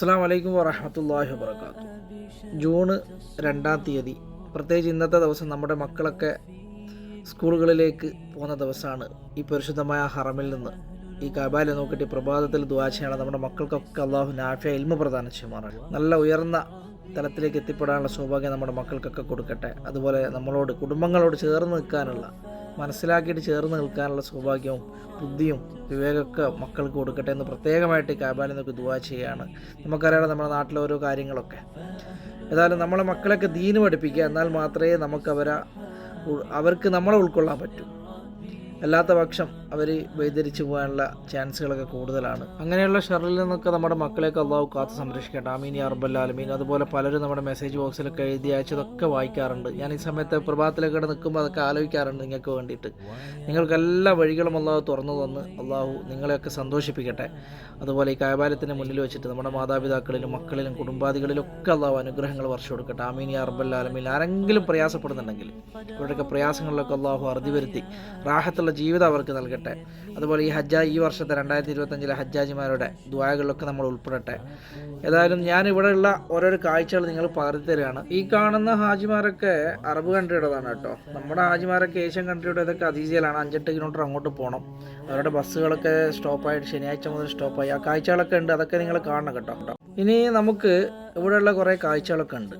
അസ്സാം വലൈക്കും വറഹമത്തല്ലാഹി വാബർക്കാത്തു ജൂൺ രണ്ടാം തീയതി. പ്രത്യേകിച്ച് ഇന്നത്തെ ദിവസം നമ്മുടെ മക്കളൊക്കെ സ്കൂളുകളിലേക്ക് പോകുന്ന ദിവസമാണ്. ഈ പരിശുദ്ധമായ ഹറമിൽ നിന്ന് ഈ കബാലെ നോക്കിയിട്ട് പ്രഭാതത്തിൽ ദുവാ ചെയ്യണം നമ്മുടെ മക്കൾക്കൊക്കെ അള്ളാഹു നാഫിയ ഇൽമ പ്രദാനം ചെയ്യുമാറാണ്. നല്ല ഉയർന്ന തലത്തിലേക്ക് എത്തിപ്പെടാനുള്ള സൗഭാഗ്യം നമ്മുടെ മക്കൾക്കൊക്കെ കൊടുക്കട്ടെ. അതുപോലെ നമ്മളോട് കുടുംബങ്ങളോട് ചേർന്ന് നിൽക്കാനുള്ള മനസ്സിലാക്കിയിട്ട് ചേർന്ന് നിൽക്കാനുള്ള സൗഭാഗ്യവും ബുദ്ധിയും വിവേകമൊക്കെ മക്കൾക്ക് കൊടുക്കട്ടെ എന്ന് പ്രത്യേകമായിട്ട് കാബാലി നിന്നൊക്കെ ദുവാ ചെയ്യുകയാണ് നമുക്കറിയാം നമ്മുടെ നാട്ടിലെ ഓരോ കാര്യങ്ങളൊക്കെ. ഏതായാലും നമ്മളെ മക്കളൊക്കെ ദീന് പഠിപ്പിക്കുക എന്നാൽ മാത്രമേ നമുക്ക് അവർക്ക് നമ്മളെ ഉൾക്കൊള്ളാൻ പറ്റൂ. അല്ലാത്ത പക്ഷം അവർ വൈതരിച്ചു പോകാനുള്ള ചാൻസുകളൊക്കെ കൂടുതലാണ്. അങ്ങനെയുള്ള ഷെറിൽ നിന്നൊക്കെ നമ്മുടെ മക്കളെയൊക്കെ അള്ളാഹു കാത്ത് സംരക്ഷിക്കട്ടെ. ആമീൻ അറബല്ലാലമീൻ അതുപോലെ പലരും നമ്മുടെ മെസ്സേജ് ബോക്സിലൊക്കെ എഴുതി അയച്ചതൊക്കെ വായിക്കാറുണ്ട്. ഞാൻ ഈ സമയത്ത് പ്രഭാതത്തിലൊക്കെ നിൽക്കുമ്പോൾ അതൊക്കെ ആലോചിക്കാറുണ്ട് നിങ്ങൾക്ക് വേണ്ടിയിട്ട്. നിങ്ങൾക്ക് എല്ലാ വഴികളും അള്ളാഹു തുറന്നു തന്ന് അള്ളാഹു നിങ്ങളെയൊക്കെ സന്തോഷിപ്പിക്കട്ടെ. അതുപോലെ ഈ കായബാലത്തിന് മുന്നിൽ വെച്ചിട്ട് നമ്മുടെ മാതാപിതാക്കളിലും മക്കളിലും കുടുംബാദികളിലും ഒക്കെ അള്ളാഹു അനുഗ്രഹങ്ങൾ വർഷം കൊടുക്കട്ടെ. ആമീൻ അറബല്ലാലമീൻ ആരെങ്കിലും പ്രയാസപ്പെടുന്നുണ്ടെങ്കിൽ ഇവരുടെയൊക്കെ പ്രയാസങ്ങളിലൊക്കെ അള്ളാഹു അറുതി വരുത്തി. റാഹത്തുള്ള ജീവിതം അവർക്ക് നൽകട്ടെ. അതുപോലെ ഈ ഹജ്ജ ഈ വർഷത്തെ രണ്ടായിരത്തി ഇരുപത്തഞ്ചിലെ ഹജ്ജാജിമാരുടെ ദ്വായകളിലൊക്കെ നമ്മൾ ഉൾപ്പെടട്ടെ. ഏതായാലും ഞാൻ ഇവിടെയുള്ള ഓരോരോ കാഴ്ചകൾ നിങ്ങൾ പകർത്തി തരികയാണ്. ഈ കാണുന്ന ഹാജിമാരൊക്കെ അറബ് കൺട്രിയുടേതാണ് കേട്ടോ. നമ്മുടെ ഹാജിമാരൊക്കെ ഏഷ്യൻ കൺട്രിയുടെ ഇതൊക്കെ അതീതിയിലാണ് അഞ്ചെട്ട് കിലോമീറ്റർ അങ്ങോട്ട് പോകണം അവരുടെ ബസ്സുകളൊക്കെ സ്റ്റോപ്പായിട്ട് ശനിയാഴ്ച മുതൽ സ്റ്റോപ്പായി. ആ കാഴ്ചകളൊക്കെ ഉണ്ട്. അതൊക്കെ നിങ്ങൾ കാണണം കേട്ടോ. ഇനി നമുക്ക് ഇവിടെയുള്ള കുറേ കാഴ്ചകളൊക്കെ ഉണ്ട്.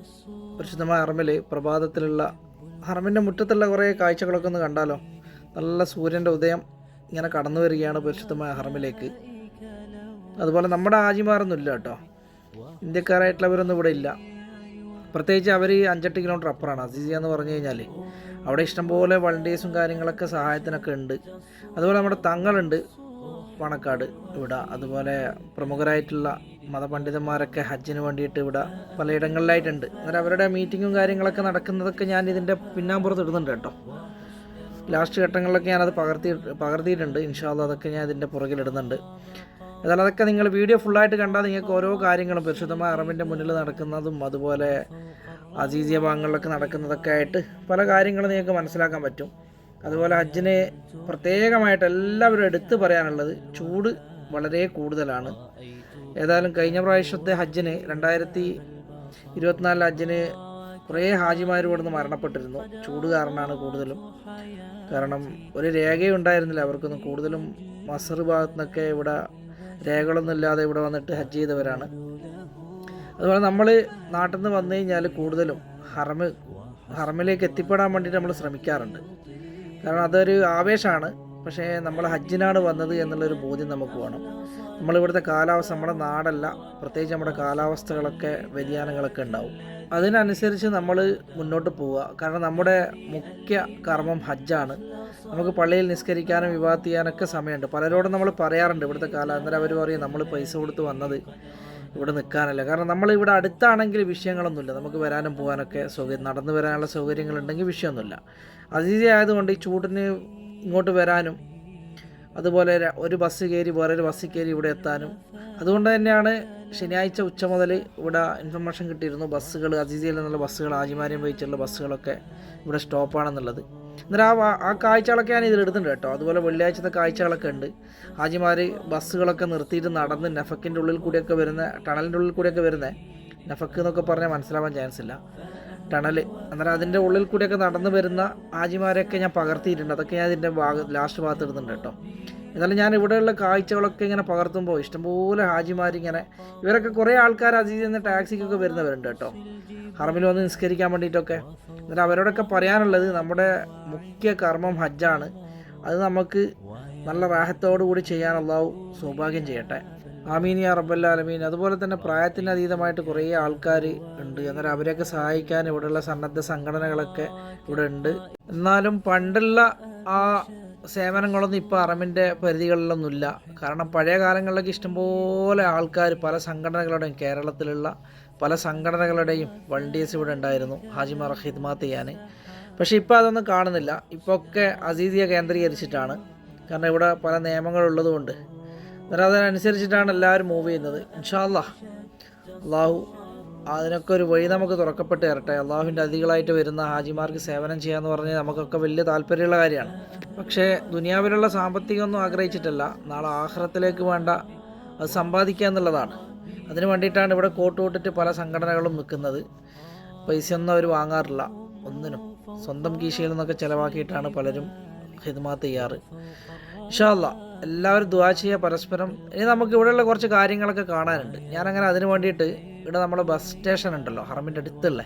പരിശുദ്ധമായ ഹറമിൽ പ്രഭാതത്തിലുള്ള ഹറമിന്റെ മുറ്റത്തുള്ള കുറേ കാഴ്ചകളൊക്കെ ഒന്ന് കണ്ടാലോ? നല്ല സൂര്യന്റെ ഉദയം ഇങ്ങനെ കടന്നു വരികയാണ് പരിശുദ്ധമായ ഹറമിലേക്ക്. അതുപോലെ നമ്മുടെ ആജിമാരൊന്നും ഇല്ല കേട്ടോ. ഇന്ത്യക്കാരായിട്ടുള്ളവരൊന്നും ഇവിടെ ഇല്ല. പ്രത്യേകിച്ച് അവർ അഞ്ചെട്ട് കിലോമീറ്റർ അപ്പുറമാണ് അസീസിയ എന്ന് പറഞ്ഞു കഴിഞ്ഞാൽ അവിടെ ഇഷ്ടംപോലെ വളണ്ടിയേഴ്സും കാര്യങ്ങളൊക്കെ സഹായത്തിനൊക്കെ ഉണ്ട്. അതുപോലെ നമ്മുടെ തങ്ങളുണ്ട് പണക്കാട് ഇവിടെ. അതുപോലെ പ്രമുഖരായിട്ടുള്ള മതപണ്ഡിതന്മാരൊക്കെ ഹജ്ജിന് വേണ്ടിയിട്ട് ഇവിടെ പലയിടങ്ങളിലായിട്ടുണ്ട്. അന്നേരം അവരുടെ മീറ്റിങ്ങും കാര്യങ്ങളൊക്കെ നടക്കുന്നതൊക്കെ ഞാൻ ഇതിന്റെ പിന്നാമ്പുറത്ത് ഇടുന്നുണ്ട് കേട്ടോ. ലാസ്റ്റ് ഘട്ടങ്ങളിലൊക്കെ ഞാനത് പകർത്തി പകർത്തിയിട്ടുണ്ട്. ഇൻഷാല്ല അതൊക്കെ ഞാൻ ഇതിന്റെ പുറകിലിടുന്നുണ്ട്. എന്നാലും അതൊക്കെ നിങ്ങൾ വീഡിയോ ഫുള്ളായിട്ട് കണ്ടാൽ നിങ്ങൾക്ക് ഓരോ കാര്യങ്ങളും പരിശുദ്ധമായ അറബിന്റെ മുന്നിൽ നടക്കുന്നതും അതുപോലെ അസീസിയ ഭാഗങ്ങളിലൊക്കെ നടക്കുന്നതൊക്കെ ആയിട്ട് പല കാര്യങ്ങളും നിങ്ങൾക്ക് മനസ്സിലാക്കാൻ പറ്റും. അതുപോലെ ഹജ്ജിന് പ്രത്യേകമായിട്ട് എല്ലാവരും എടുത്തു പറയാനുള്ളത് ചൂട് വളരെ കൂടുതലാണ്. ഏതായാലും കഴിഞ്ഞ പ്രാവശ്യത്തെ ഹജ്ജിന് രണ്ടായിരത്തി ഇരുപത്തിനാലിലെ ഹജ്ജിന് കുറേ ഹാജിമാർ ഇവിടുന്ന് മരണപ്പെട്ടിരുന്നു. ചൂട് കാരണമാണ് കൂടുതലും. കാരണം ഒരു രേഖയും ഉണ്ടായിരുന്നില്ല അവർക്കൊന്നും കൂടുതലും മസർ ഭാഗത്തു നിന്നൊക്കെ ഇവിടെ രേഖകളൊന്നും ഇല്ലാതെ ഇവിടെ വന്നിട്ട് ഹജ്ജ് ചെയ്തവരാണ്. അതുപോലെ നമ്മൾ നാട്ടിൽ നിന്ന് വന്നു കഴിഞ്ഞാൽ കൂടുതലും ഹറമ് ഹറമിലേക്ക് എത്തിപ്പെടാൻ വേണ്ടിയിട്ട് നമ്മൾ ശ്രമിക്കാറുണ്ട്. കാരണം അതൊരു ആവേശമാണ് പക്ഷേ നമ്മൾ ഹജ്ജിനാണ് വന്നത് എന്നുള്ളൊരു ബോധ്യം നമുക്ക് വേണം. നമ്മളിവിടുത്തെ കാലാവസ്ഥ നമ്മുടെ നാടല്ല പ്രത്യേകിച്ച് നമ്മുടെ കാലാവസ്ഥകളൊക്കെ വ്യതിയാനങ്ങളൊക്കെ ഉണ്ടാവും. അതിനനുസരിച്ച് നമ്മൾ മുന്നോട്ട് പോവുക. കാരണം നമ്മുടെ മുഖ്യ കർമ്മം ഹജ്ജാണ്. നമുക്ക് പള്ളിയിൽ നിസ്കരിക്കാനും വിവാഹത്ത് ചെയ്യാനൊക്കെ സമയമുണ്ട്. പലരോടും നമ്മൾ പറയാറുണ്ട് ഇവിടുത്തെ കാലം. അന്നേരം അവർ പറയും നമ്മൾ പൈസ കൊടുത്ത് വന്നത് ഇവിടെ നിൽക്കാനല്ല കാരണം നമ്മൾ ഇവിടെ അടുത്താണെങ്കിൽ വിഷയങ്ങളൊന്നുമില്ല. നമുക്ക് വരാനും പോകാനൊക്കെ സൗകര്യം നടന്നു വരാനുള്ള സൗകര്യങ്ങളുണ്ടെങ്കിൽ വിഷയമൊന്നുമില്ല. അതിഥി ആയതുകൊണ്ട് ഈ ചൂടിന് ഇങ്ങോട്ട് വരാനും അതുപോലെ ഒരു ബസ് കയറി വേറൊരു ബസ്സിൽ കയറി ഇവിടെ എത്താനും. അതുകൊണ്ട് തന്നെയാണ് ശനിയാഴ്ച ഉച്ച മുതൽ ഇവിടെ ഇൻഫർമേഷൻ കിട്ടിയിരുന്നു. ബസ്സുകൾ അസീസിയിൽ നിന്നുള്ള ബസ്സുകൾ ആജിമാരെയും വഹിച്ചുള്ള ബസ്സുകളൊക്കെ ഇവിടെ സ്റ്റോപ്പാണെന്നുള്ളത് എന്നാൽ ആ ആ കാഴ്ചകളൊക്കെ ഞാൻ ഇടുന്നുണ്ട് കേട്ടോ. അതുപോലെ വെള്ളിയാഴ്ചത്തെ കാഴ്ചകളൊക്കെ ഉണ്ട്. ആജിമാർ ബസ്സുകളൊക്കെ നിർത്തിയിട്ട് നടന്ന് നെഫക്കിന്റെ ഉള്ളിൽ കൂടിയൊക്കെ വരുന്ന ടണലിന്റെ ഉള്ളിൽ കൂടിയൊക്കെ വരുന്നത് നഫക്ക് എന്നൊക്കെ പറഞ്ഞാൽ മനസ്സിലാവാൻ ചാൻസ് ഇല്ല. ടണൽ അന്നേരം അതിന്റെ ഉള്ളിൽ കൂടിയൊക്കെ നടന്നു വരുന്ന ഹാജിമാരെയൊക്കെ ഞാൻ പകർത്തിയിട്ടുണ്ട്. അതൊക്കെ ഞാൻ ഇതിന്റെ ഭാഗ ലാസ്റ്റ് ഭാഗത്ത് ഇടുന്നുണ്ട് കേട്ടോ. എന്നാലും ഞാൻ ഇവിടെയുള്ള കാഴ്ചകളൊക്കെ ഇങ്ങനെ പകർത്തുമ്പോൾ ഇഷ്ടംപോലെ ഹാജിമാരിങ്ങനെ ഇവരൊക്കെ കുറേ ആൾക്കാർ അതിൽ നിന്ന് ടാക്സിക്കൊക്കെ വരുന്നവരുണ്ട് കേട്ടോ. ഹർമിൽ വന്ന് നിസ്കരിക്കാൻ വേണ്ടിയിട്ടൊക്കെ. എന്നിട്ട് അവരോടൊക്കെ പറയാനുള്ളത് നമ്മുടെ മുഖ്യ കർമ്മം ഹജ്ജാണ്. അത് നമുക്ക് നല്ല റാഹത്തോടു കൂടി ചെയ്യാനുള്ള സൗഭാഗ്യം ചെയ്യട്ടെ. ആമീൻ യാ റബ്ബല്ലാലമീൻ അതുപോലെ തന്നെ പ്രായത്തിന് അതീതമായിട്ട് കുറേ ആൾക്കാർ ഉണ്ട്. അന്നേരം അവരെയൊക്കെ സഹായിക്കാൻ ഇവിടെയുള്ള സന്നദ്ധ സംഘടനകളൊക്കെ ഇവിടെ ഉണ്ട്. എന്നാലും പണ്ടുള്ള ആ സേവനങ്ങളൊന്നും ഇപ്പോൾ അറമിന്റെ പരിധികളിലൊന്നുമില്ല. കാരണം പഴയ കാലങ്ങളിലൊക്കെ ഇഷ്ടംപോലെ ആൾക്കാർ പല സംഘടനകളുടെയും കേരളത്തിലുള്ള പല സംഘടനകളുടെയും വണ്ടീസ് ഇവിടെ ഉണ്ടായിരുന്നു. ഹാജിമാർ ഹിദ്മാത്ത് ചെയ്യാൻ പക്ഷേ ഇപ്പോൾ അതൊന്നും കാണുന്നില്ല. ഇപ്പോൾ ഒക്കെ കേന്ദ്രീകരിച്ചിട്ടാണ്. കാരണം ഇവിടെ പല നിയമങ്ങളുള്ളതുകൊണ്ട് അന്നേരം അതിനനുസരിച്ചിട്ടാണ് എല്ലാവരും മൂവ് ചെയ്യുന്നത്. ഇൻഷാല്ലാ അള്ളാഹു അതിനൊക്കെ ഒരു വഴി നമുക്ക് തുറക്കപ്പെട്ട് തരട്ടെ. അള്ളാഹുവിന്റെ അതികളായിട്ട് വരുന്ന ഹാജിമാർക്ക് സേവനം ചെയ്യാന്ന് പറഞ്ഞാൽ നമുക്കൊക്കെ വലിയ താല്പര്യമുള്ള കാര്യമാണ്. പക്ഷേ ദുനിയാവിലുള്ള സാമ്പത്തികമൊന്നും ആഗ്രഹിച്ചിട്ടില്ല. നാളെ ആഹ്റത്തിലേക്ക് വേണ്ട. അത് സമ്പാദിക്കുക എന്നുള്ളതാണ്. അതിന് വേണ്ടിയിട്ടാണ് ഇവിടെ കോട്ട് വിട്ടിട്ട് പല സംഘടനകളും നിൽക്കുന്നത്. പൈസയൊന്നും അവർ വാങ്ങാറില്ല. ഒന്നിനും. സ്വന്തം കീശയിൽ നിന്നൊക്കെ ചിലവാക്കിയിട്ടാണ് പലരും ഹിദ്മാ ചെയ്യാറ് ഇൻഷാല്ല എല്ലാവരും ദുവാ ചെയ്യുക പരസ്പരം. ഇനി നമുക്ക് ഇവിടെയുള്ള കുറച്ച് കാര്യങ്ങളൊക്കെ കാണാനുണ്ട്. ഞാനങ്ങനെ അതിന് വേണ്ടിയിട്ട് ഇവിടെ നമ്മുടെ ബസ് സ്റ്റേഷൻ ഉണ്ടല്ലോ ഹറമിന്റെ അടുത്തുള്ള.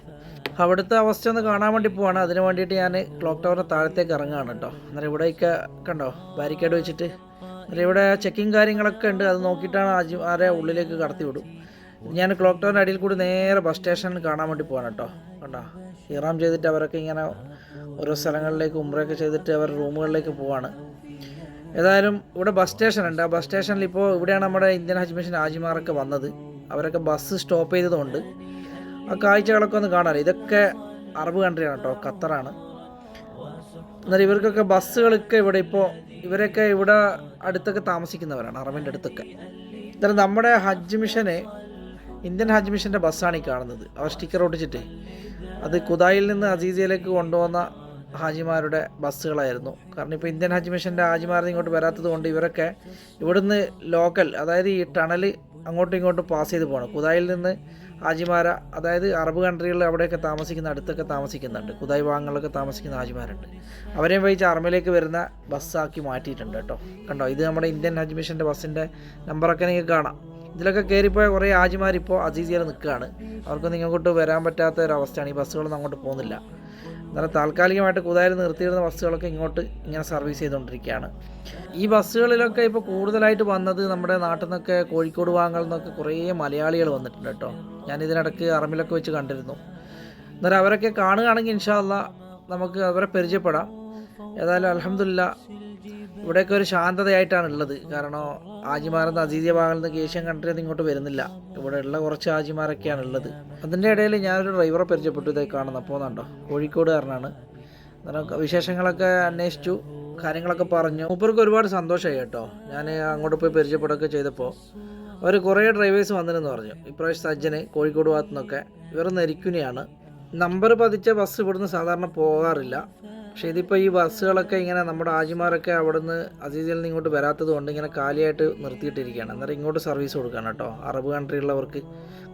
അവിടുത്തെ അവസ്ഥ ഒന്ന് കാണാൻ വേണ്ടി പോവാണ്. അതിന് വേണ്ടിയിട്ട് ഞാൻ ക്ലോക്ക് ടവറിന്റെ താഴത്തേക്ക് ഇറങ്ങുകയാണ് കേട്ടോ. അന്നേരം ഇവിടെയൊക്കെ കണ്ടോ ബാരിക്കേഡ് വെച്ചിട്ട്. അന്നേരം ഇവിടെ ചെക്കിങ് കാര്യങ്ങളൊക്കെ ഉണ്ട്. അത് നോക്കിയിട്ടാണ് ആജി ആരെ ഉള്ളിലേക്ക് കടത്തി വിടും ഞാൻ ക്ലോക്ക് ടവറിന്റെ അടിയിൽ കൂടി നേരെ ബസ് സ്റ്റേഷനിൽ കാണാൻ വേണ്ടി പോവാണ് കേട്ടോ. കണ്ടോ? ഇറാം ചെയ്തിട്ട് അവരൊക്കെ ഇങ്ങനെ ഓരോ സ്ഥലങ്ങളിലേക്ക് ഉമ്രയൊക്കെ ചെയ്തിട്ട് അവർ റൂമുകളിലേക്ക് പോവാണ്. ഏതായാലും ഇവിടെ ബസ് സ്റ്റേഷൻ ഉണ്ട്. ആ ബസ് സ്റ്റേഷനിൽ ഇപ്പോൾ ഇവിടെയാണ് നമ്മുടെ ഇന്ത്യൻ ഹജ്ജ് മിഷൻ ഹാജിമാരൊക്കെ വന്നത്. അവരൊക്കെ ബസ് സ്റ്റോപ്പ് ചെയ്തതുകൊണ്ട്. ആ കാഴ്ചകളൊക്കെ ഒന്ന് കാണാൻ ഇതൊക്കെ അറബ് കൺട്രിയാണ് കേട്ടോ ഖത്തറാണ് എന്നാൽ ഇവർക്കൊക്കെ ബസ്സുകളൊക്കെ ഇവിടെ ഇപ്പോൾ ഇവരൊക്കെ ഇവിടെ അടുത്തൊക്കെ താമസിക്കുന്നവരാണ് അറബിന്റെ അടുത്തൊക്കെ. എന്നാലും നമ്മുടെ ഹജ്ജ് മിഷന് ഇന്ത്യൻ ഹജ്ജ് മിഷന്റെ ബസ്സാണ് ഈ കാണുന്നത്. അവർ സ്റ്റിക്കർ ഒട്ടിച്ചിട്ട്. അത് കുതായിൽ നിന്ന് അസീസിയയിലേക്ക് കൊണ്ടുവന്ന ഹാജിമാരുടെ ബസ്സുകളായിരുന്നു. കാരണം ഇപ്പോൾ ഇന്ത്യൻ ഹജ്ജ് മിഷന്റെ ഹാജിമാർ ഇങ്ങോട്ട് വരാത്തത് കൊണ്ട് ഇവരൊക്കെ ഇവിടുന്ന് ലോക്കൽ അതായത് ഈ ടണൽ അങ്ങോട്ടും ഇങ്ങോട്ടും പാസ് ചെയ്ത് പോകണം. കുതായിൽ നിന്ന് ഹാജിമാര അതായത് അറബ് കൺട്രികളിൽ അവിടെയൊക്കെ താമസിക്കുന്ന അടുത്തൊക്കെ താമസിക്കുന്നുണ്ട്. കുതായ് ഭാഗങ്ങളിലൊക്കെ താമസിക്കുന്ന ഹാജിമാരുണ്ട്. അവരെയും വഹിച്ച് അറമയിലേക്ക് വരുന്ന ബസ്സാക്കി മാറ്റിയിട്ടുണ്ട് കേട്ടോ. കണ്ടോ? ഇത് നമ്മുടെ ഇന്ത്യൻ ഹജ്ജ് മിഷന്റെ ബസ്സിന്റെ നമ്പറൊക്കെ നിങ്ങൾക്ക് കാണാം. ഇതിലൊക്കെ കയറിപ്പോയ കുറേ ഹാജിമാർ ഇപ്പോൾ അസീസിയയിൽ നിൽക്കുകയാണ്. അവർക്കൊന്നും ഇങ്ങോട്ട് വരാൻ പറ്റാത്ത ഒരു അവസ്ഥയാണ്. ഈ ബസ്സുകളൊന്നും അങ്ങോട്ട് പോകുന്നില്ല. എന്നാൽ താൽക്കാലികമായിട്ട് കൂതായി നിർത്തിയിരുന്ന ബസ്സുകളൊക്കെ ഇങ്ങോട്ട് ഇങ്ങനെ സർവീസ് ചെയ്തുകൊണ്ടിരിക്കുകയാണ്. ഈ ബസ്സുകളിലൊക്കെ ഇപ്പോൾ കൂടുതലായിട്ട് വന്നത് നമ്മുടെ നാട്ടിൽ നിന്നൊക്കെ കോഴിക്കോട് ഭാഗങ്ങളിൽ നിന്നൊക്കെ കുറേ മലയാളികൾ വന്നിട്ടുണ്ട് കേട്ടോ. ഞാൻ ഇതിനിടയ്ക്ക് അറമിലൊക്കെ വെച്ച് കണ്ടിരുന്നു. എന്നാൽ അവരൊക്കെ കാണുകയാണെങ്കിൽ ഇൻഷാല്ല നമുക്ക് അവരെ പരിചയപ്പെടാം. ഏതായാലും അലഹമില്ല ഇവിടെയൊക്കെ ഒരു ശാന്തതയായിട്ടാണ് ഉള്ളത് കാരണം ആജിമാരെന്ന് അതീതിയ ഭാഗങ്ങളിൽ നിന്ന് ഏഷ്യൻ കൺട്രി ഒന്നും ഇങ്ങോട്ട് വരുന്നില്ല. ഇവിടെ ഉള്ള കുറച്ച് ആജിമാരൊക്കെയാണ് ഉള്ളത് അതിന്റെ ഇടയിൽ ഞാനൊരു ഡ്രൈവറെ പരിചയപ്പെട്ടു ഇതായി കാണുന്ന പോകുന്നുണ്ടോ കോഴിക്കോടുകാരനാണ്. അന്നേരം വിശേഷങ്ങളൊക്കെ അന്വേഷിച്ചു കാര്യങ്ങളൊക്കെ പറഞ്ഞു. മൂപ്പർക്ക് ഒരുപാട് സന്തോഷമായി കേട്ടോ. ഞാൻ അങ്ങോട്ട് പോയി പരിചയപ്പെടുകയൊക്കെ ചെയ്തപ്പോൾ അവർ കുറേ ഡ്രൈവേഴ്സ് വന്നിരുന്നു പറഞ്ഞു. ഇപ്രാവശ്യം സജ്ജന് കോഴിക്കോട് ഭാഗത്തു നിന്നൊക്കെ ഇവർ നെരിക്കുനിയാണ്. നമ്പർ പതിച്ച ബസ് ഇവിടുന്ന് സാധാരണ പോകാറില്ല. പക്ഷേ ഇതിപ്പോൾ ഈ ബസ്സുകളൊക്കെ ഇങ്ങനെ നമ്മുടെ ആജിമാരൊക്കെ അവിടുന്ന് അസീസിൽ നിന്ന് ഇങ്ങോട്ട് വരാത്തത് കൊണ്ട് ഇങ്ങനെ കാലിയായിട്ട് നിർത്തിയിട്ടിരിക്കുകയാണ്. അന്നേരം ഇങ്ങോട്ട് സർവീസ് കൊടുക്കുകയാണ് കേട്ടോ. അറബ് കൺട്രിയുള്ളവർക്ക്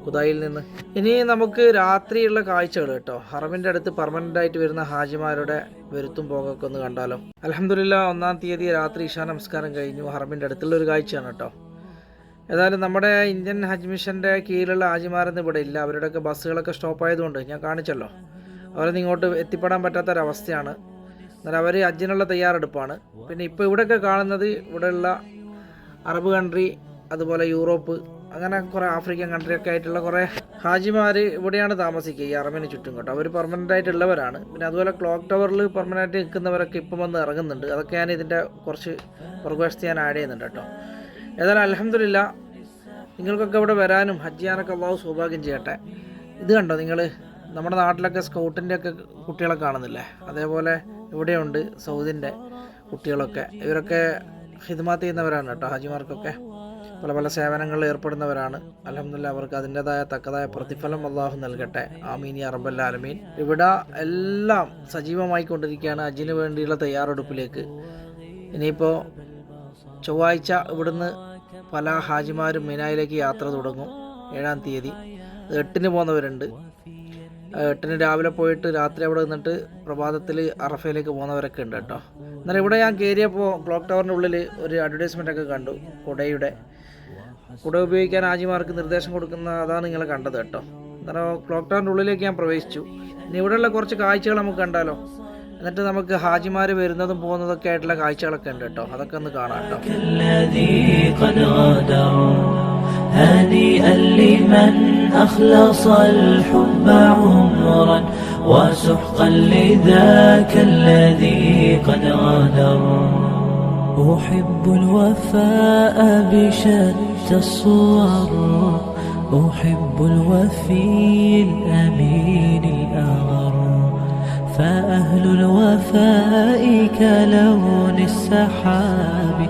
കുതായിൽ നിന്ന്. ഇനി നമുക്ക് രാത്രിയുള്ള കാഴ്ചകൾ കേട്ടോ. ഹറമിന്റെ അടുത്ത് പെർമനന്റ് ആയിട്ട് വരുന്ന ഹാജിമാരുടെ വരുത്തും പോകൊക്കെ ഒന്ന് കണ്ടാലോ. അലഹമില്ല ഒന്നാം തീയതി രാത്രി ഇഷാ നമസ്കാരം കഴിഞ്ഞു. ഹറമിന്റെ അടുത്തുള്ള ഒരു കാഴ്ചയാണ് കേട്ടോ. ഏതായാലും നമ്മുടെ ഇന്ത്യൻ ഹജ്ജ് മിഷന്റെ കീഴിലുള്ള ഹാജിമാരൊന്നും ഇവിടെ ഇല്ല. അവരുടെയൊക്കെ ബസ്സുകളൊക്കെ സ്റ്റോപ്പ് ആയതുകൊണ്ട് ഞാൻ കാണിച്ചല്ലോ. അവരൊന്നും ഇങ്ങോട്ട് എത്തിപ്പെടാൻ പറ്റാത്തൊരവസ്ഥയാണ്. എന്നാൽ അവർ ഹജ്ജിനുള്ള തയ്യാറെടുപ്പാണ്. പിന്നെ ഇപ്പോൾ ഇവിടെയൊക്കെ കാണുന്നത് ഇവിടെയുള്ള അറബ് കൺട്രി അതുപോലെ യൂറോപ്പ് അങ്ങനെ കുറേ ആഫ്രിക്കൻ കൺട്രി ഒക്കെ ആയിട്ടുള്ള കുറേ ഹാജിമാർ ഇവിടെയാണ് താമസിക്കുക ഈ അറബിന് ചുറ്റും കേട്ടോ. അവർ പെർമനന്റ് ആയിട്ടുള്ളവരാണ് പിന്നെ അതുപോലെ ക്ലോക്ക് ടവറിൽ പെർമനന്റ് നിൽക്കുന്നവരൊക്കെ ഇപ്പം വന്ന് ഇറങ്ങുന്നുണ്ട്. അതൊക്കെ ഞാൻ ഇതിന്റെ കുറച്ച് പുറകുവശത്ത് ഞാൻ ആഡ് ചെയ്യുന്നുണ്ട് കേട്ടോ. ഏതായാലും അലഹമില്ല നിങ്ങൾക്കൊക്കെ ഇവിടെ വരാനും ഹജ്ജ് ചെയ്യാനൊക്കെ അള്ളാഹു സൗഭാഗ്യം ചെയ്യട്ടെ. ഇത് കണ്ടോ നിങ്ങൾ നമ്മുടെ നാട്ടിലൊക്കെ സ്കൗട്ടിന്റെ ഒക്കെ കുട്ടികളെ കാണുന്നില്ലേ? അതേപോലെ ഇവിടെയുണ്ട് സൗദിന്റെ കുട്ടികളൊക്കെ. ഇവരൊക്കെ ഹിദ്മാത്ത് ചെയ്യുന്നവരാണ് കേട്ടോ ഹാജിമാർക്കൊക്കെ. പല പല സേവനങ്ങളിൽ ഏർപ്പെടുന്നവരാണ്. അലഹമില്ല അവർക്ക് അതിന്റെതായ തക്കതായ പ്രതിഫലം അള്ളാഹു നൽകട്ടെ. ആമീൻ അറബല്ല ആലമീൻ. ഇവിടെ എല്ലാം സജീവമായിക്കൊണ്ടിരിക്കുകയാണ് അജിന് വേണ്ടിയുള്ള തയ്യാറെടുപ്പിലേക്ക്. ഇനിയിപ്പോൾ ചൊവ്വാഴ്ച ഇവിടുന്ന് പല ഹാജിമാരും മിനായിലേക്ക് യാത്ര തുടങ്ങും. ഏഴാം തീയതി. എട്ടിന് പോകുന്നവരുണ്ട്. എട്ടിന് രാവിലെ പോയിട്ട് രാത്രി അവിടെ നിന്നിട്ട് പ്രഭാതത്തിൽ അറഫയിലേക്ക് പോകുന്നവരൊക്കെ ഉണ്ട് കേട്ടോ. എന്നാൽ ഇവിടെ ഞാൻ കയറിയപ്പോൾ ക്ലോക്ക് ടവറിന്റെ ഉള്ളിൽ ഒരു അഡ്വർടൈസ്മെന്റ് ഒക്കെ കണ്ടു കുടയുടെ. കുട ഉപയോഗിക്കാൻ ആജിമാർക്ക് നിർദ്ദേശം കൊടുക്കുന്ന അതാണ് നിങ്ങൾ കണ്ടത് കേട്ടോ. അന്നേരം ക്ലോക്ക് ടവറിന്റെ ഉള്ളിലേക്ക് ഞാൻ പ്രവേശിച്ചു. ഇനി ഇവിടെയുള്ള കുറച്ച് കാഴ്ചകൾ നമുക്ക് കണ്ടാലോ? എന്നിട്ട് നമുക്ക് ഹാജിമാർ വരുന്നതും പോകുന്നതൊക്കെ ആയിട്ടുള്ള കാഴ്ചകളൊക്കെ ഉണ്ട് കേട്ടോ. അതൊക്കെ ഒന്ന് കാണാം കേട്ടോ. أخلص الحب عمرا وسحقا لذاك الذي قد غادر. أحب الوفاء بشتى الصور أحب الوفي الأمين الأغر. فأهل الوفاء كلون السحاب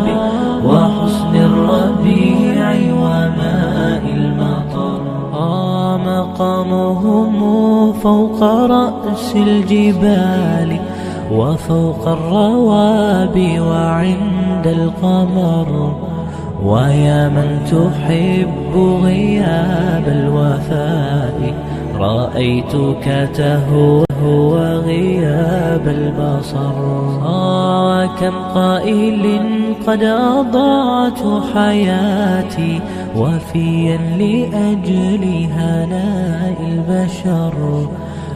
رأس الجبال وفوق الروابي وعند القمر. ويا من تحب غياب الوفاء رأيتك تهوه غياب البصر. آه كم قائل قد أضعت حياتي وفيا لأجل هناء البشر.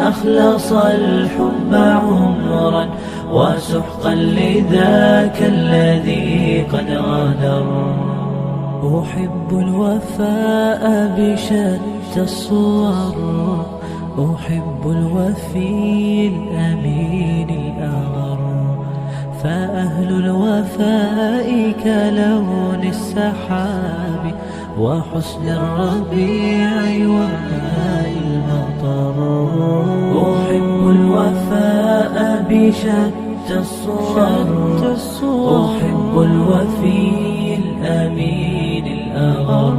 أخلص الحب عمرا وسحقا لذاك الذي قد غادر. أحب الوفاء بشتى الصور أحب الوفي الأمين الأغر فأهل الوفاء كلون السحاب وحسن الربيع وماء المطر. أحب الوفاء بشتى الصور. أحب الوفي الأمين الأغر.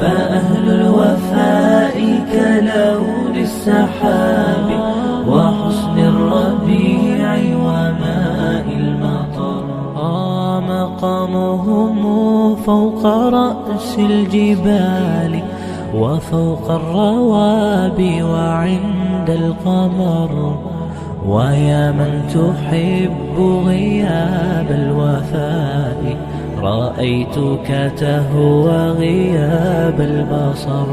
فأهل الوفاء كلون السحاب. وحسن الربيع وماء المطر. آه مقامهم فوق رأس الجبال وفوق الروابي وعند القمر. ويا من تحب غياب الوفاء رأيتك تهوى غياب البصر.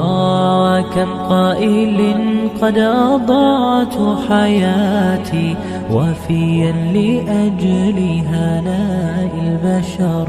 آه كم قائل قد أضعت حياتي وفيا لأجل هناء البشر.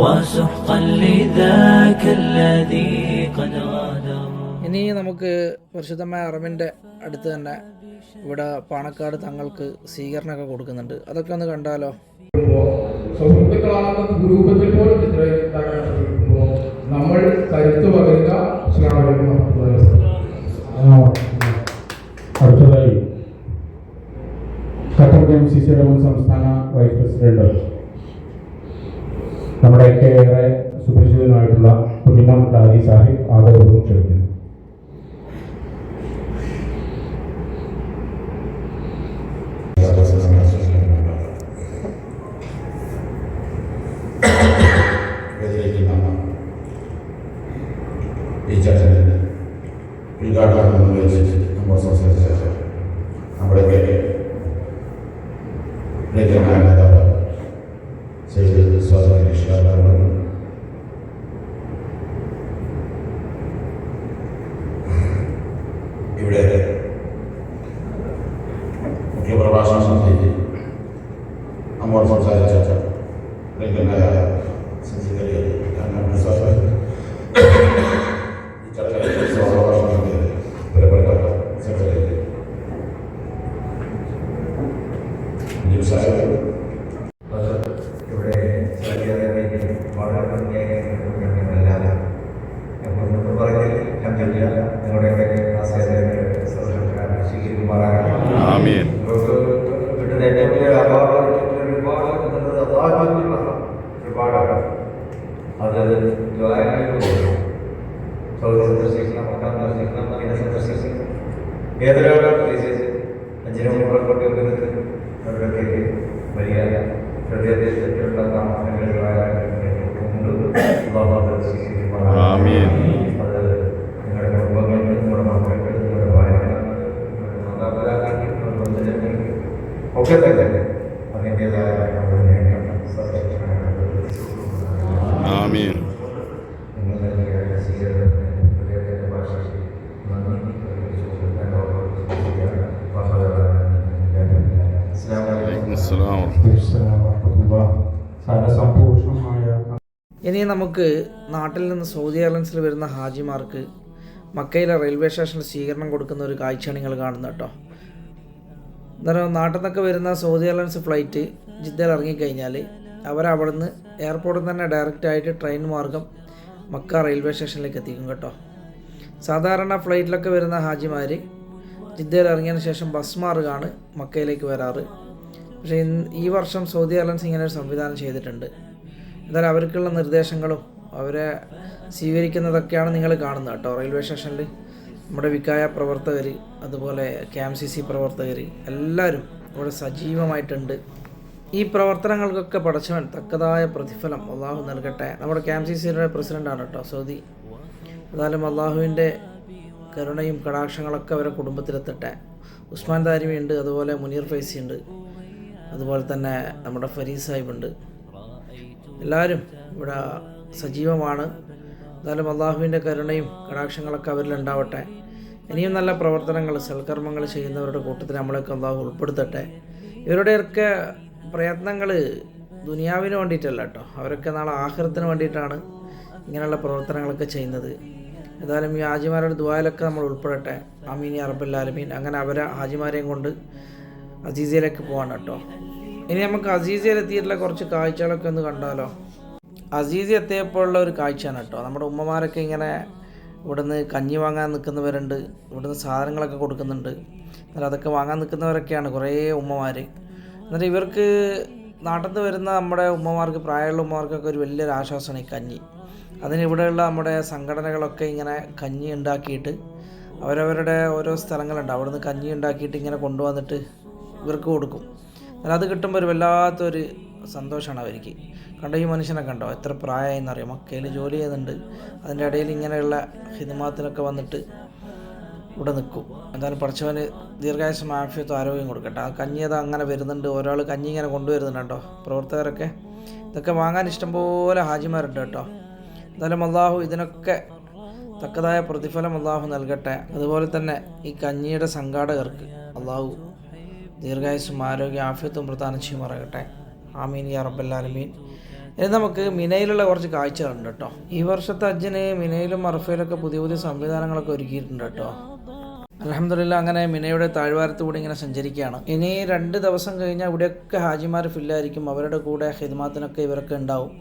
وسحقا لذاك الذي قد غادر ഇനി നമുക്ക് പരിശുദ്ധമായ അറമിൻ്റെ അടുത്ത് തന്നെ ഇവിടെ പാണക്കാട് തങ്ങൾക്ക് സ്വീകരണമൊക്കെ കൊടുക്കുന്നുണ്ട് അതൊക്കെ ഒന്ന് കണ്ടാലോ സുഹൃത്തുക്കളാകുന്ന ഗ്രൂപ്പത്തിൽ പോലും ചിത്രയുണ്ടാക്കാൻ ശ്രമിക്കുമ്പോൾ നമ്മൾ കരുത്ത് പകരുക അസ്സലാമു അലൈക്കും വറഹ്മത്തുള്ളാഹി വബറകാതുഹു. അടുത്തതായി ഖത്തർ എം സി സിയുടെ മുൻ സംസ്ഥാന വൈസ് പ്രസിഡന്റ് നമ്മുടെയൊക്കെ ഏറെ സുപരിചിതനായിട്ടുള്ള പുലിനം ലാലി സാഹിബ് ആദരവും ക്ഷണിക്കുന്നു. ఎదురు తీసేసి మంచిగా కొట్టి ഇനി നമുക്ക് നാട്ടിൽ നിന്ന് സൗദി എയർലൈൻസിൽ വരുന്ന ഹാജിമാർക്ക് മക്കയിലെ റെയിൽവേ സ്റ്റേഷനിൽ സ്വീകരണം കൊടുക്കുന്ന ഒരു കാഴ്ചയാണ് നിങ്ങൾ കാണുന്നത് കേട്ടോ. അന്നേരം നാട്ടിൽ നിന്നൊക്കെ വരുന്ന സൗദി എയർലൈൻസ് ഫ്ലൈറ്റ് ജിദ്ദയിൽ ഇറങ്ങിക്കഴിഞ്ഞാൽ അവരവിടുന്ന് എയർപോർട്ടിൽ തന്നെ ഡയറക്റ്റ് ആയിട്ട് ട്രെയിൻ മാർഗം മക്ക റെയിൽവേ സ്റ്റേഷനിലേക്ക് എത്തിക്കും കേട്ടോ. സാധാരണ ഫ്ലൈറ്റിലൊക്കെ വരുന്ന ഹാജിമാർ ജിദ്ദയിൽ ഇറങ്ങിയതിന് ശേഷം ബസ് മാർഗമാണ് മക്കയിലേക്ക് വരാറ്. പക്ഷേ ഈ വർഷം സൗദി എയർലൈൻസ് ഇങ്ങനെ ഒരു സംവിധാനം ചെയ്തിട്ടുണ്ട്. എന്തായാലും അവർക്കുള്ള നിർദ്ദേശങ്ങളും അവരെ സ്വീകരിക്കുന്നതൊക്കെയാണ് നിങ്ങൾ കാണുന്നത് കേട്ടോ. റെയിൽവേ സ്റ്റേഷനിൽ നമ്മുടെ വികായ പ്രവർത്തകർ അതുപോലെ കെ എം സി സി പ്രവർത്തകർ എല്ലാവരും ഇവിടെ സജീവമായിട്ടുണ്ട്. ഈ പ്രവർത്തനങ്ങൾക്കൊക്കെ പടച്ചവൻ തക്കതായ പ്രതിഫലം അള്ളാഹു നൽകട്ടെ. നമ്മുടെ കെ എം സി സിയുടെ പ്രസിഡന്റാണ് കേട്ടോ സൗദി. എന്നാലും അള്ളാഹുവിന്റെ കരുണയും കടാക്ഷങ്ങളൊക്കെ അവരെ കുടുംബത്തിലെത്തട്ടെ. ഉസ്മാൻ ദാരിമി ഉണ്ട് അതുപോലെ മുനീർ ഫൈസി ഉണ്ട് അതുപോലെ തന്നെ നമ്മുടെ ഫരീസ് സാഹിബ് ഉണ്ട്. എല്ലാവരും ഇവിടെ സജീവമാണ്. എന്നാലും അള്ളാഹുവിന്റെ കരുണയും കടാക്ഷങ്ങളൊക്കെ അവരിലുണ്ടാവട്ടെ ഇനിയും നല്ല പ്രവർത്തനങ്ങൾ സൽക്കർമ്മങ്ങൾ ചെയ്യുന്നവരുടെ കൂട്ടത്തിൽ നമ്മളെയൊക്കെ അള്ളാഹു ഉൾപ്പെടുത്തട്ടെ. ഇവരുടെയൊക്കെ പ്രയത്നങ്ങൾ ദുനിയാവിന് വേണ്ടിയിട്ടല്ല കേട്ടോ. അവരൊക്കെ നാളെ ആഹൃത്തിന് വേണ്ടിയിട്ടാണ് ഇങ്ങനെയുള്ള പ്രവർത്തനങ്ങളൊക്കെ ചെയ്യുന്നത്. ഏതായാലും ഈ ഹാജിമാരുടെ ദ്വായിലൊക്കെ നമ്മൾ ഉൾപ്പെടട്ടെ. അമീൻ അറബുല്ലാലമീൻ അങ്ങനെ അവരെ ഹാജിമാരെയും കൊണ്ട് അസീസയിലേക്ക് പോകാൻ കേട്ടോ. ഇനി നമുക്ക് അസീസിയിൽ എത്തിയിട്ടുള്ള കുറച്ച് കാഴ്ചകളൊക്കെ ഒന്ന് കണ്ടാലോ? അസീസി എത്തിയപ്പോഴുള്ള ഒരു കാഴ്ചയാണ് കേട്ടോ. നമ്മുടെ ഉമ്മമാരൊക്കെ ഇങ്ങനെ ഇവിടുന്ന് കഞ്ഞി വാങ്ങാൻ നിൽക്കുന്നവരുണ്ട്. ഇവിടുന്ന് സാധനങ്ങളൊക്കെ കൊടുക്കുന്നുണ്ട്. എന്നാൽ അതൊക്കെ വാങ്ങാൻ നിൽക്കുന്നവരൊക്കെയാണ് കുറേ ഉമ്മമാർ എന്നിട്ട് ഇവർക്ക് നാട്ടിൽ നിന്ന് വരുന്ന നമ്മുടെ ഉമ്മമാർക്ക് പ്രായമുള്ള ഉമ്മമാർക്കൊക്കെ ഒരു വലിയൊരു ആശ്വാസമാണ് ഈ കഞ്ഞി. അതിന് ഇവിടെയുള്ള നമ്മുടെ സംഘടനകളൊക്കെ ഇങ്ങനെ കഞ്ഞി ഉണ്ടാക്കിയിട്ട് അവരവരുടെ ഓരോ സ്ഥലങ്ങളുണ്ട്. അവിടുന്ന് കഞ്ഞി ഉണ്ടാക്കിയിട്ട് ഇങ്ങനെ കൊണ്ടുവന്നിട്ട് ഇവർക്ക് കൊടുക്കും. അത് കിട്ടുമ്പോൾ ഒരു വല്ലാത്തൊരു സന്തോഷമാണ് അവർക്ക്. കണ്ടോ ഈ മനുഷ്യനെ കണ്ടോ? എത്ര പ്രായമായെന്നറിയാം മക്കയിൽ ജോലി ചെയ്യുന്നുണ്ട് അതിന്റെ ഇടയിൽ ഇങ്ങനെയുള്ള ഹിന്ദുമാത്തിനൊക്കെ വന്നിട്ട് ഇവിടെ നിൽക്കും എന്തായാലും പഠിച്ചവന് ദീർഘായുസം ആഫിയത്തും ആരോഗ്യം കൊടുക്കട്ടെ. ആ കഞ്ഞി അത് അങ്ങനെ വരുന്നുണ്ട്. ഒരാൾ കഞ്ഞി ഇങ്ങനെ കൊണ്ടുവരുന്നുണ്ട് കേട്ടോ. പ്രവർത്തകരൊക്കെ. ഇതൊക്കെ വാങ്ങാൻ ഇഷ്ടംപോലെ ഹാജിമാരുണ്ട് കേട്ടോ. എന്തായാലും അള്ളാഹു ഇതിനൊക്കെ തക്കതായ പ്രതിഫലം അള്ളാഹു നൽകട്ടെ. അതുപോലെ തന്നെ ഈ കഞ്ഞിയുടെ സംഘാടകർക്ക് അള്ളാഹു ദീർഘായുസും ആരോഗ്യ ആഫ്യത്തും പ്രദാനം ചെയ്യുമാറാകട്ടെ. ആമീൻ യാ റബ്ബല്ലാലമീൻ ഇനി നമുക്ക് മിനയിലുള്ള കുറച്ച് കാഴ്ചകളുണ്ട് കേട്ടോ. ഈ വർഷത്തെ അജ്ജിന് മിനയിലും മറഫയിലൊക്കെ പുതിയ പുതിയ സംവിധാനങ്ങളൊക്കെ ഒരുക്കിയിട്ടുണ്ട് കേട്ടോ. അലഹമില്ല അങ്ങനെ മിനയുടെ താഴ്വാരത്തൂടെ ഇങ്ങനെ സഞ്ചരിക്കുകയാണ്. ഇനി രണ്ട് ദിവസം കഴിഞ്ഞാൽ ഇവിടെയൊക്കെ ഹാജിമാർ ഫില്ലായിരിക്കും. അവരുടെ കൂടെ ഹിദ്മാത്തിനൊക്കെ ഇവരൊക്കെ ഉണ്ടാവും.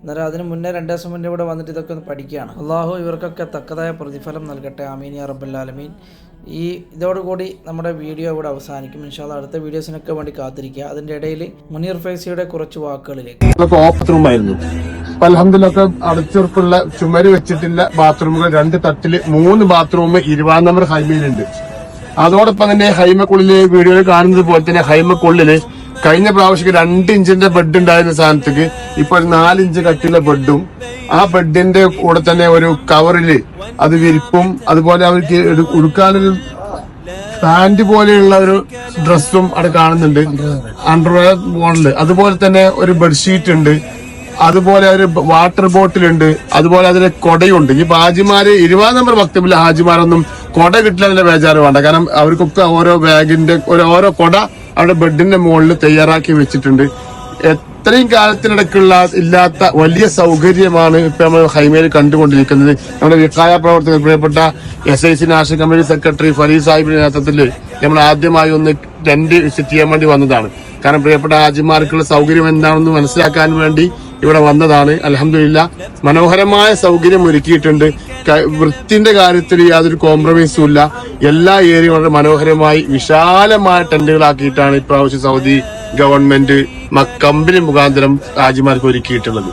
അന്നേരം അതിന് മുന്നേ രണ്ട് ദിവസം മുന്നേ ഇവിടെ വന്നിട്ട് ഇതൊക്കെ ഒന്ന് പഠിക്കുകയാണ്. അള്ളാഹു ഇവർക്കൊക്കെ തക്കതായ പ്രതിഫലം നൽകട്ടെ. ആമീൻ യാ ഈ ഇതോടുകൂടി നമ്മുടെ വീഡിയോ ഇവിടെ അവസാനിക്കും. ഇൻഷാല്ല അടുത്ത വീഡിയോസിനൊക്കെ വേണ്ടി കാത്തിരിക്കുക. അതിന്റെ ഇടയിൽ മുനീർ ഫൈസിയുടെ കുറച്ച് വാക്കുകളിലേക്ക്. ഓപ്പൺ അപ്പൊ അലഹമ്മദില്ലൊക്കെ അടച്ചുറപ്പുള്ള ചുമര് വെച്ചിട്ടില്ല ബാത്റൂമുകൾ. രണ്ട് തട്ടിൽ മൂന്ന് ബാത്റൂം ഇരുപതാം നമ്പർ ഹൈമയിലുണ്ട്. അതോടൊപ്പം തന്നെ ഹൈമക്കുള്ളിലെ വീഡിയോയിൽ കാണുന്നത് പോലെ തന്നെ ഹൈമക്കുള്ളിൽ കഴിഞ്ഞ പ്രാവശ്യം രണ്ട് ഇഞ്ചിന്റെ ബെഡ് ഉണ്ടായിരുന്ന സ്ഥാനത്തേക്ക് ഇപ്പൊ ഒരു നാലിഞ്ച് കട്ടിയുള്ള ബെഡും ആ ബെഡിന്റെ കൂടെ തന്നെ ഒരു കവറിൽ അത് വിരിപ്പും അതുപോലെ അവർക്ക് ഉടുക്കാനൊരു പാന്റ് പോലെയുള്ള ഒരു ഡ്രസ്സും അവിടെ കാണുന്നുണ്ട്. അണ്ടർവെയർ മോഡൽ അതുപോലെ തന്നെ ഒരു ബെഡ്ഷീറ്റ് ഉണ്ട്. അതുപോലെ ഒരു വാട്ടർ ബോട്ടിൽ ഉണ്ട്. അതുപോലെ അതിന് കൊടയുണ്ട്. ഈ ഹാജിമാര് ഇരുപതാം നമ്പർ ഭക്തമില്ല ഹാജിമാരൊന്നും കൊട കിട്ടില്ല ബേജാറ് വേണ്ട. കാരണം അവർക്കൊക്കെ ഓരോ ബാഗിന്റെ ഓരോ കൊട അവിടെ ബെഡിന്റെ മുകളിൽ തയ്യാറാക്കി വെച്ചിട്ടുണ്ട്. എത്രയും കാലത്തിനിടയ്ക്കുള്ള ഇല്ലാത്ത വലിയ സൗകര്യമാണ് ഇപ്പൊ നമ്മൾ ഹൈമയിൽ കണ്ടുകൊണ്ടിരിക്കുന്നത്. നമ്മുടെ വിക്കായ പ്രവർത്തകർ പ്രിയപ്പെട്ട S I C national committee secretary Fareed സാഹിബിന്റെ നേതൃത്വത്തിൽ നമ്മൾ ആദ്യമായി ഒന്ന് ടെന്റ് വിസിറ്റ് ചെയ്യാൻ വേണ്ടി വന്നതാണ്. കാരണം പ്രിയപ്പെട്ട ഹാജിമാർക്കുള്ള സൗകര്യം എന്താണെന്ന് മനസ്സിലാക്കാൻ വേണ്ടി ഇവിടെ വന്നതാണ്. അലഹമില്ല മനോഹരമായ സൗകര്യം ഒരുക്കിയിട്ടുണ്ട്. വൃത്തിന്റെ കാര്യത്തിൽ യാതൊരു കോംപ്രമൈസും ഇല്ല. എല്ലാ ഏരിയയും വളരെ മനോഹരമായി വിശാലമായ ടെന്റുകളാക്കിയിട്ടാണ് ഇപ്രാവശ്യം സൗദി ഗവൺമെന്റ് കമ്പനി മുഖാന്തരം ഹാജിമാർക്ക് ഒരുക്കിയിട്ടുള്ളത്.